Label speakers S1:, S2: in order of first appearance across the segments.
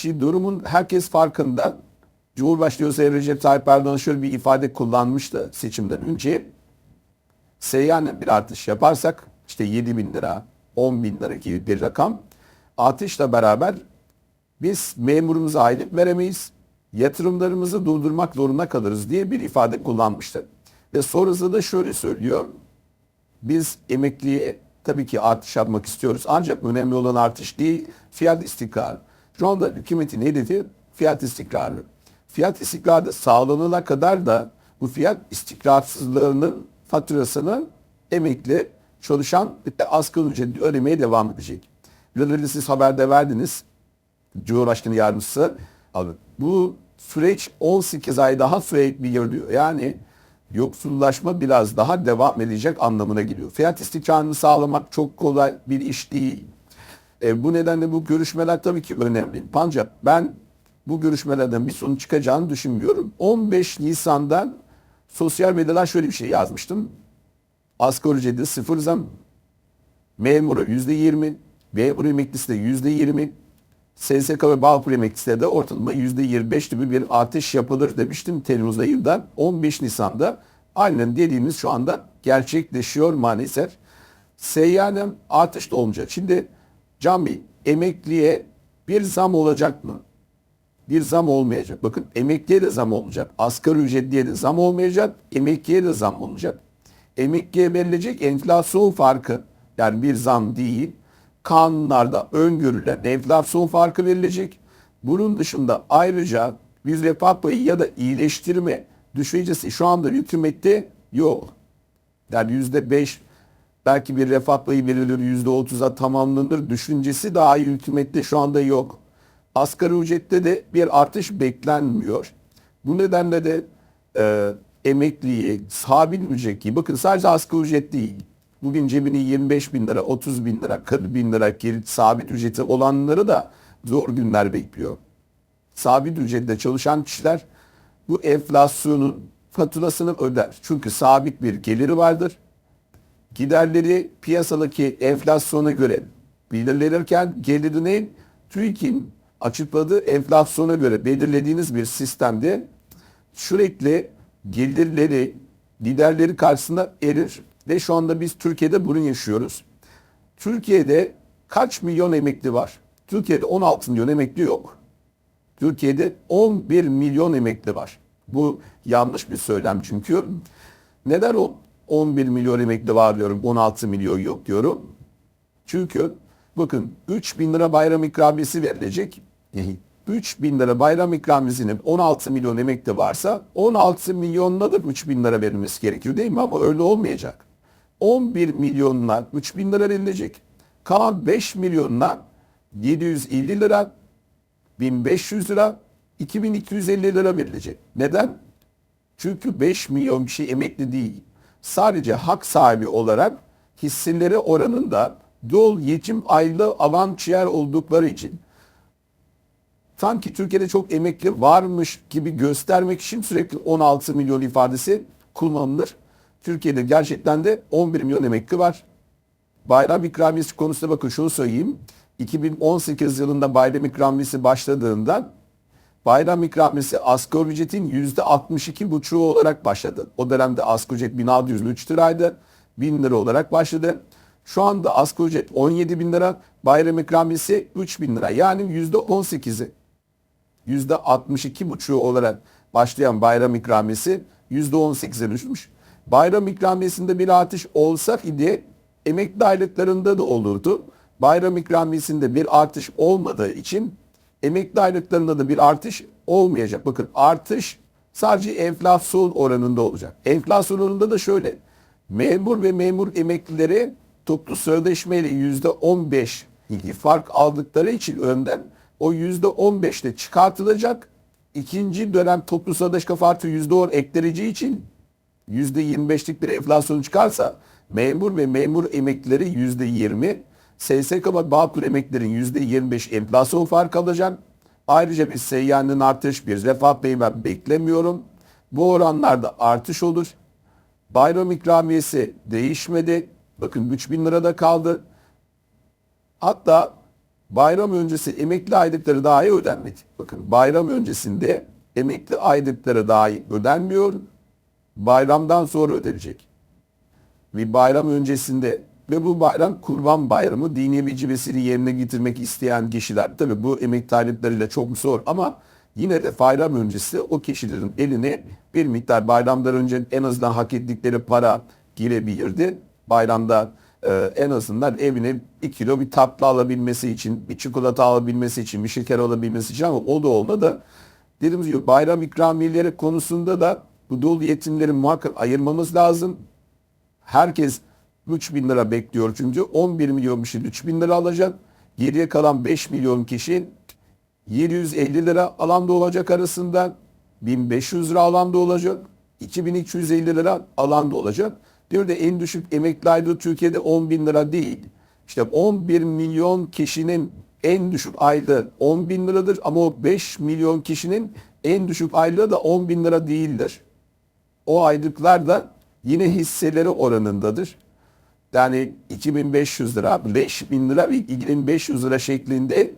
S1: Şimdi durumun herkes farkında. Cumhurbaşkanı Sayın Recep Tayyip Erdoğan şöyle bir ifade kullanmıştı seçimden önce. Seyyanen bir artış yaparsak işte 7 bin lira, 10 bin lira gibi bir rakam artışla beraber biz memurumuza aylık veremeyiz. Yatırımlarımızı durdurmak zorunda kalırız diye bir ifade kullanmıştı. Ve sonrasında da şöyle söylüyor. Biz emekliye tabii ki artış yapmak istiyoruz. Ancak önemli olan artış değil, fiyat istikrarı. Şu anda hükümetin hedefi fiyat istikrarı. Fiyat istikrarı sağlanana kadar da bu fiyat istikrarsızlığının faturasını emekli, çalışan ve asgari ücretli ödemeye devam edecek. Biraz siz haberde verdiniz. Cumhurbaşkanı yardımcısı. Abi, bu süreç 18 ay daha sürebiliyor diyor. Yani yoksullaşma biraz daha devam edecek anlamına geliyor. Fiyat istikrarını sağlamak çok kolay bir iş değil. E, bu nedenle bu görüşmeler tabii ki önemli. Ancak ben bu görüşmelerden bir sonuç çıkacağını düşünmüyorum. 15 Nisan'dan sosyal medyadan şöyle bir şey yazmıştım. Asgari ücreti sıfır zam, memura yüzde yirmi, memur emeklisi de yüzde yirmi, SSK ve Bağkur emeklisi de ortalama yüzde yirmi beş gibi bir artış yapılır demiştim Temmuz ayında. 15 Nisan'da aynen dediğimiz şu anda gerçekleşiyor maalesef. Seyyanen artış da olmayacak. Şimdi Can Bey emekliye bir zam olacak mı? Bir zam olmayacak. Bakın emekliye de zam olmayacak. Asgari ücretliye de zam olmayacak. Emekliye de zam olmayacak. Emekliye verilecek enflasyon farkı yani bir zam değil kanunlarda öngörülen enflasyon farkı verilecek. Bunun dışında ayrıca bir refah payı ya da iyileştirme düşüncesi şu anda hükümette yok. Yani yüzde beş belki bir refah payı verilir yüzde otuza tamamlanır düşüncesi daha hükümette şu anda yok. Asgari ücrette de bir artış beklenmiyor. Bu nedenle de e, emekliye, sabit ücret gibi bakın sadece asgari ücret değil. Bugün cebini 25 bin lira, 30 bin lira, 40 bin lira geri sabit ücreti olanları da zor günler bekliyor. Sabit ücretle çalışan kişiler bu enflasyonun faturasını öder. Çünkü sabit bir geliri vardır. Giderleri piyasadaki enflasyona göre belirlenirken gelirini TÜİK'in açıkladığı enflasyona göre belirlediğiniz bir sistemde sürekli gelirleri giderleri karşısında erir. Ve şu anda biz Türkiye'de bunu yaşıyoruz. Türkiye'de kaç milyon emekli var? Türkiye'de 16 milyon emekli yok. Türkiye'de 11 milyon emekli var. Bu yanlış bir söylem çünkü. Neden o 11 milyon emekli var diyorum, 16 milyon yok diyorum. Çünkü bakın 3 bin lira bayram ikramiyesi verilecek. 3 bin lira bayram ikramiyesinin 16 milyon emekli varsa 16 milyonla da 3 bin lira verilmesi gerekiyor değil mi? Ama öyle olmayacak. 11 milyonla 3 bin lira verilecek. Kalan 5 milyonla 750 lira, 1500 lira, 2250 lira verilecek. Neden? Çünkü 5 milyon kişi emekli değil. Sadece hak sahibi olarak hisseleri oranında dol yetim aylı alan çiğer oldukları için sanki Türkiye'de çok emekli varmış gibi göstermek için sürekli 16 milyon ifadesi kullanılır. Türkiye'de gerçekten de 11 milyon emekli var. Bayram ikramiyesi konusunda bakın şunu söyleyeyim. 2018 yılında bayram ikramiyesi başladığında bayram ikramiyesi asgari ücretin %62,5'u olarak başladı. O dönemde asgari ücret 1603 liraydı. 1000 lira olarak başladı. Şu anda asgari ücret 17 bin lira, bayram ikramiyesi 3 bin lira. Yani %18'i. %62,5'u olarak başlayan bayram ikramiyesi %18'e düşmüş. Bayram ikramiyesinde bir artış olsa idi emekli aylıklarında da olurdu. Bayram ikramiyesinde bir artış olmadığı için emekli aylıklarında da bir artış olmayacak. Bakın artış sadece enflasyon oranında olacak. Enflasyon oranında da şöyle. Memur ve memur emeklileri toplu sözleşmeyle yüzde on beş fark aldıkları için önden o yüzde on beşte çıkartılacak. İkinci dönem toplu sözleşme farkı yüzde on ekleneceği için yüzde yirmi beşlik bir enflasyon çıkarsa memur ve memur emeklileri yüzde yirmi, SSK ve Bağkur yirmi beş enflasyon farkı alacak. Ayrıca bir seyyanın artış, bir refah payı ben beklemiyorum. Bu oranlarda artış olur. Bayram ikramiyesi değişmedi. Bakın 3 bin lirada kaldı. Hatta bayram öncesi emekli aylıkları dahi ödenmedi. Bakın bayram öncesinde emekli aylıkları dahi ödenmiyor. Bayramdan sonra ödenecek. Ve bayram öncesinde ve bu bayram kurban bayramı dini vecibesini yerine getirmek isteyen kişiler. Tabi bu emekli talepleriyle çok zor ama yine de bayram öncesi o kişilerin eline bir miktar bayramdan önce en azından hak ettikleri para girebilirdi. Bayramda e, en azından evine bir kilo bir tatlı alabilmesi için, bir çikolata alabilmesi için, bir şeker alabilmesi için ama o da olmadı. Dediğimiz gibi bayram ikramiyeleri konusunda da bu dolu yetimleri muhakkak ayırmamız lazım. Herkes 3 bin lira bekliyor çünkü 11 milyon kişi 3 bin lira alacak. Geriye kalan 5 milyon kişi 750 lira alanda olacak arasında 1500 lira alanda olacak. 2250 lira alanda olacak. Diyor da en düşük emekli aylığı Türkiye'de 10 bin lira değil. İşte 11 milyon kişinin en düşük aylığı 10 bin liradır ama o 5 milyon kişinin en düşük aylığı da 10 bin lira değildir. O aylıklar da yine hisseleri oranındadır. Yani 2500 lira, 5000 lira ve 2500 lira şeklinde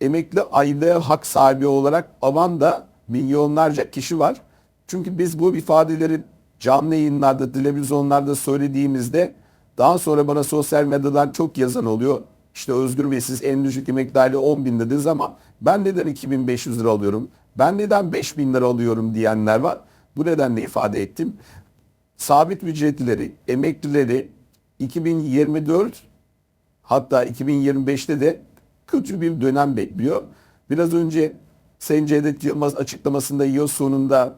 S1: emekli aylığa hak sahibi olarak alan da milyonlarca kişi var. Çünkü biz bu ifadeleri canlı yayınlarda, televizyonlarda söylediğimizde daha sonra bana sosyal medyadan çok yazan oluyor. İşte Özgür Bey siz en düşük emekli aylığı 10 bin dediniz ama ben neden 2500 lira alıyorum? Ben neden 5000 lira alıyorum diyenler var. Bu nedenle ifade ettim. Sabit ücretlileri, emeklileri 2024 hatta 2025'te de kötü bir dönem bekliyor. Biraz önce Sayın Cevdet Yılmaz açıklamasında yıl sonunda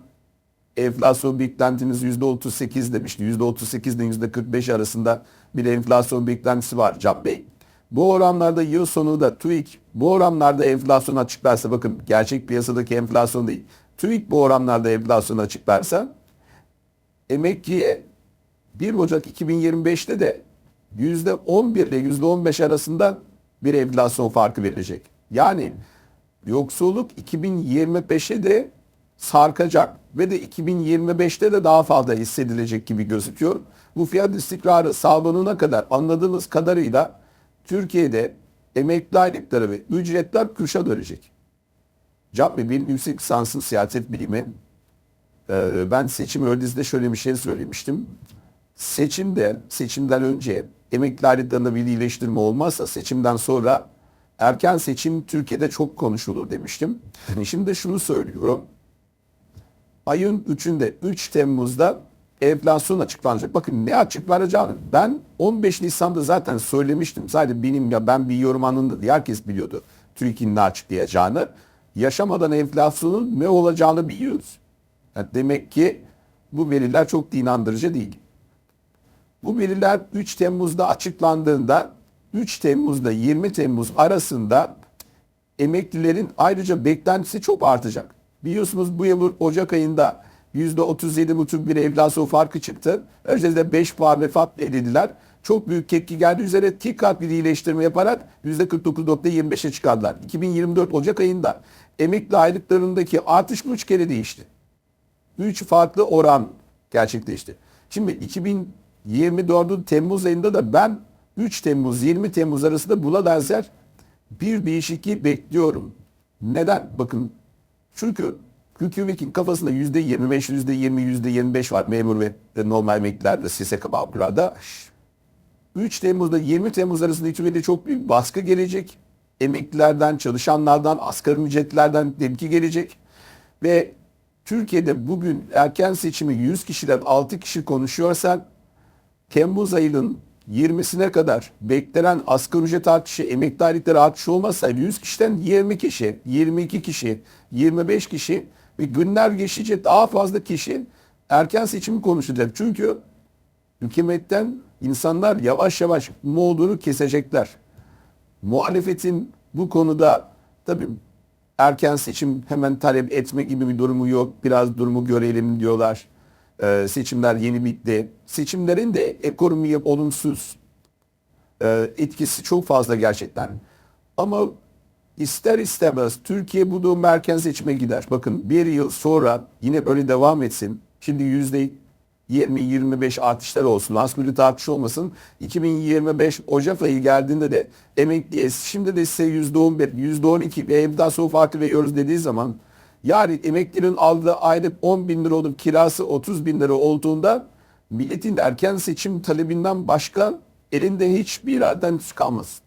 S1: enflasyon beklentiniz %38 demişti. %38 ile %45 arasında bir enflasyon beklentisi var Can Bey. Bu oranlarda yıl sonunda TÜİK bu oranlarda enflasyon açıklarsa bakın gerçek piyasadaki enflasyon değil. TÜİK bu oranlarda enflasyon açıklarsa emekliye 1 Ocak 2025'te de %11 ile %15 arasında bir enflasyon farkı verecek. Yani yoksulluk 2025'e de sarkacak ve de 2025'te de daha fazla hissedilecek gibi gözüküyor. Bu fiyat istikrarı sağlanana kadar anladığımız kadarıyla Türkiye'de emekli aylıkları ve ücretler kışa dönecek. Can Bey benim yüksek lisansım siyaset bilimi. Ee, ben seçim öncesinde şöyle bir şey söylemiştim. Seçimde, seçimden önce emekli aylıklarında bir iyileştirme olmazsa seçimden sonra erken seçim Türkiye'de çok konuşulur demiştim. Şimdi de şunu söylüyorum. Ayın 3'ünde 3 Temmuz'da enflasyon açıklanacak. Bakın ne açıklanacağını ben 15 Nisan'da zaten söylemiştim. Sadece benim ya ben bir yorum anında değil, herkes biliyordu. TÜİK'in ne açıklayacağını. Yaşamadan enflasyonun ne olacağını biliyoruz. Yani demek ki bu veriler çok inandırıcı değil. Bu veriler 3 Temmuz'da açıklandığında 3 Temmuz'da 20 Temmuz arasında emeklilerin ayrıca beklentisi çok artacak. Biliyorsunuz bu yıl Ocak ayında %37,5 bir enflasyon farkı çıktı. Öncesinde 5 puan vefat edildiler. Çok büyük tepki geldi. Üzerine kat bir iyileştirme yaparak %49.25'e çıkardılar. 2024 Ocak ayında emekli aylıklarındaki artış 3 kere değişti. 3 farklı oran gerçekleşti. Şimdi 2024'ün Temmuz ayında da ben 3 Temmuz 20 Temmuz arasında buna benzer bir değişikliği bekliyorum. Neden? Bakın çünkü hükümetin kafasında yüzde 25, yüzde 20, yüzde 25 var memur ve normal emeklilerde, SSK bağkurlarda. 3 Temmuz'da 20 Temmuz arasında hükümete çok büyük baskı gelecek. Emeklilerden, çalışanlardan, asgari ücretlilerden tepki gelecek. Ve Türkiye'de bugün erken seçimi 100 kişiden 6 kişi konuşuyorsan Temmuz ayının 20'sine kadar beklenen asgari ücret artışı, emekli aylıkları artışı olmazsa 100 kişiden 20 kişi, 22 kişi, 25 kişi ve günler geçince daha fazla kişi erken seçimi konuşacak. Çünkü hükümetten insanlar yavaş yavaş umuduğunu kesecekler. Muhalefetin bu konuda tabii erken seçim hemen talep etme gibi bir durumu yok. Biraz durumu görelim diyorlar. Ee, seçimler yeni bitti. Seçimlerin de ekonomiye olumsuz e, etkisi çok fazla gerçekten. Ama ister istemez Türkiye bu durum erken seçime gider. Bakın bir yıl sonra yine böyle devam etsin. Şimdi yüzde 20-25 artışlar olsun. Asgari artış olmasın. 2025 Ocak ayı geldiğinde de emekliye şimdi de size %11, %12 ve enflasyon farkı veriyoruz dediği zaman yani emeklinin aldığı aylık 10 bin lira olup kirası 30 bin lira olduğunda milletin erken seçim talebinden başka elinde hiçbir yerden kalmasın.